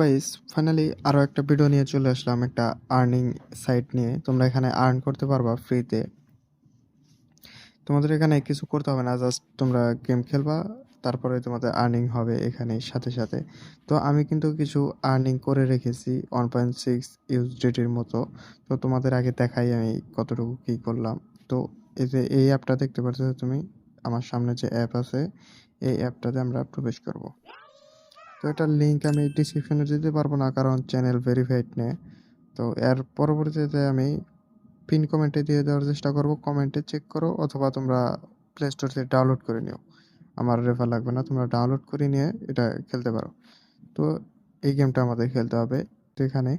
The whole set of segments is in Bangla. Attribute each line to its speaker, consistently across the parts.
Speaker 1: গাইস ফাইনালি আরও একটা ভিডিও নিয়ে চলে আসলাম, একটা আর্নিং সাইট নিয়ে। তোমরা এখানে আর্ন করতে পারবা ফ্রিতে তোমাদের এখানে কিছু করতে হবে না জাস্ট তোমরা গেম খেলবা, তারপরে তোমাদের আর্নিং হবে এখানে সাথে সাথে। তো আমি কিন্তু কিছু আর্নিং করে রেখেছি ওয়ান পয়েন্ট সিক্স ইউজ ইউজডিটির মতো। তো তোমাদের আগে দেখাই আমি কতটুকু কী করলাম। তো এই যে এই অ্যাপটা দেখতে পাচ্ছ তুমি, আমার সামনে যে অ্যাপ আছে, এই অ্যাপটাতে আমরা প্রবেশ করব। তো এটার লিঙ্ক আমি ডিসক্রিপশনে দিতে পারব না, কারণ চ্যানেল ভেরিফাইড নেই। তো এর পরবর্তীতে আমি পিন কমেন্টে দিয়ে দেওয়ার চেষ্টা করব কমেন্টে চেক করো, অথবা তোমরা প্লে স্টোর থেকে ডাউনলোড করে নিও। আমার রেফার লাগবে না, তোমরা ডাউনলোড করে নিয়ে এটা খেলতে পারো। তো এই গেমটা আমাদের খেলতে হবে। তো এখানে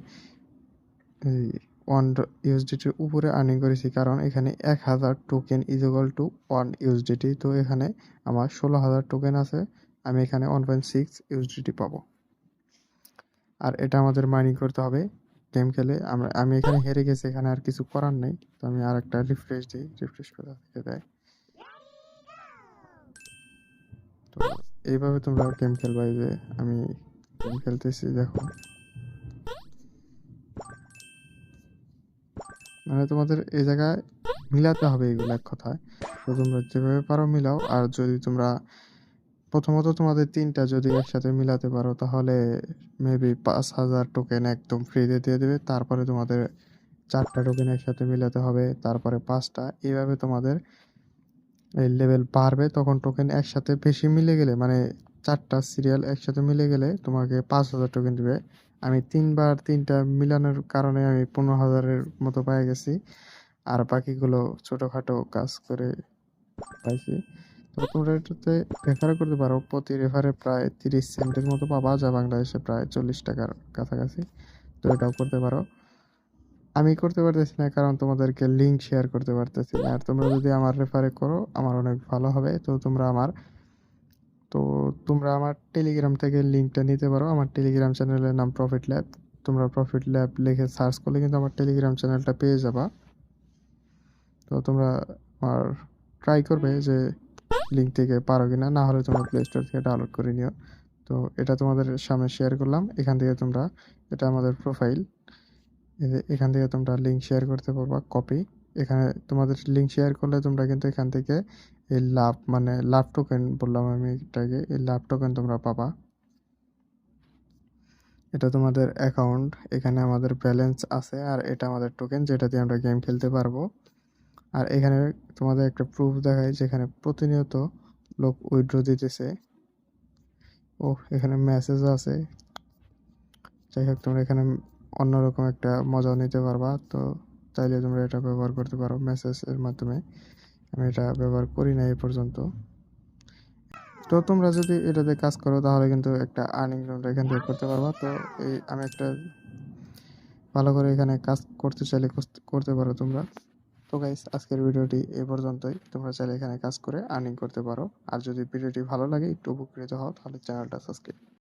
Speaker 1: এই ওয়ান ইউএসডিটির উপরে আর্নিং করেছি, কারণ এখানে এক হাজার token is equal to one USDT তো এখানে আমার ষোলো হাজার টোকেন আছে। আমি এখানে ওয়ান পয়েন্ট সিক্স ইউএসডিটি পাবো। আর এটা আমাদের মাইনিং করতে হবে। গেম খেলে আমরা, আমি এখানে হেরে গেছি, এখানে আর কিছু করার নেই। তো আমি আর একটা রিফ্রেশ দিই রিফ্রেশ করে থেকে দেয়। তো এইভাবে তোমরা গেম খেলবা যে আমি গেম খেলতেছি, দেখো। মানে তোমাদের এই জায়গায় মিলাতে হবে এগুলো এক কথায়। তো তোমরা যেভাবে পারো মিলাও, আর যদি তোমরা প্রথমত তোমাদের তিনটা যদি একসাথে মিলাতে পারো, তাহলে মেবি পাঁচ হাজার টোকেন একদম ফ্রিতে দিয়ে দেবে। তারপরে তোমাদের চারটা টোকেন একসাথে মিলাতে হবে, তারপরে পাঁচটা। এইভাবে তোমাদের এই লেভেল বাড়বে। তখন টোকেন একসাথে বেশি মিলে গেলে মানে চারটা সিরিয়াল একসাথে মিলে গেলে তোমাকে পাঁচ হাজার টোকেন দেবে। আমি তিনবার তিনটা মিলানোর কারণে আমি পনেরো হাজারের মতো পেয়ে গেছি। আর বাকিগুলো ছোটোখাটো কাজ করে পাইছি। তো তোমরা এটাতে রেফার করতে পারো, প্রতি রেফারে প্রায় তিরিশ সেন্টের মতো পাবা, যা বাংলাদেশে প্রায় চল্লিশ টাকার কাছাকাছি। তো এটাও করতে পারো। আমি করতে পারতেছি না, কারণ তোমাদেরকে লিঙ্ক শেয়ার করতে পারতেছি না। আর তোমরা যদি আমার রেফারে করো, আমার অনেক ভালো হবে। তো তোমরা আমার, তো তোমরা আমার টেলিগ্রাম থেকে লিঙ্কটা নিতে পারো। আমার টেলিগ্রাম চ্যানেলের নাম প্রফিট ল্যাব তোমরা প্রফিট ল্যাব লিখে সার্চ করলে কিন্তু আমার টেলিগ্রাম চ্যানেলটা পেয়ে যাবা। তো তোমরা আমার ট্রাই করবে যে লিঙ্ক থেকে পারো কিনা, না হলে তোমরা প্লে স্টোর থেকে ডাউনলোড করে নিও। তো এটা তোমাদের সামনে শেয়ার করলাম। এখান থেকে তোমরা এটা আমাদের প্রোফাইল এখান থেকে তোমরা লিঙ্ক শেয়ার করতে পারবা কপি এখানে তোমাদের লিঙ্ক শেয়ার করলে তোমরা কিন্তু এখান থেকে এই লাভ মানে লাভ টোকেন বললাম আমি এটাকে, এই লাভ টোকেন তোমরা পাবা। এটা তোমাদের অ্যাকাউন্ট এখানে আমাদের ব্যালেন্স আছে আর এটা আমাদের টোকেন যেটা দিয়ে আমরা গেম খেলতে পারব। আর এখানে তোমাদের একটা প্রুফ দেখায় যেখানে প্রতিনিয়ত লোক উইড্রো দিতেছে। ও এখানে মেসেজও আছে। যাই হোক, তোমরা এখানে অন্যরকম একটা মজাও নিতে পারবা। তো চাইলে তোমরা এটা ব্যবহার করতে পারো মেসেজের মাধ্যমে। আমি এটা ব্যবহার করি না এই পর্যন্ত। তো তোমরা যদি এটাতে কাজ করো, তাহলে কিন্তু একটা আর্নিং তোমরা এখান থেকে করতে পারবা। তো এই আমি একটা ভালো করে এখানে কাজ করতে চাইলে করতে পারো তোমরা। তো গাইস আজকের ভিডিওটি এ পর্যন্তই। তোমরা চাইলে এখানে কাজ করে আর্নিং করতে পারো। আর যদি ভিডিওটি ভালো লাগে, একটু উপকৃত হও, তাহলে চ্যানেলটা সাবস্ক্রাইব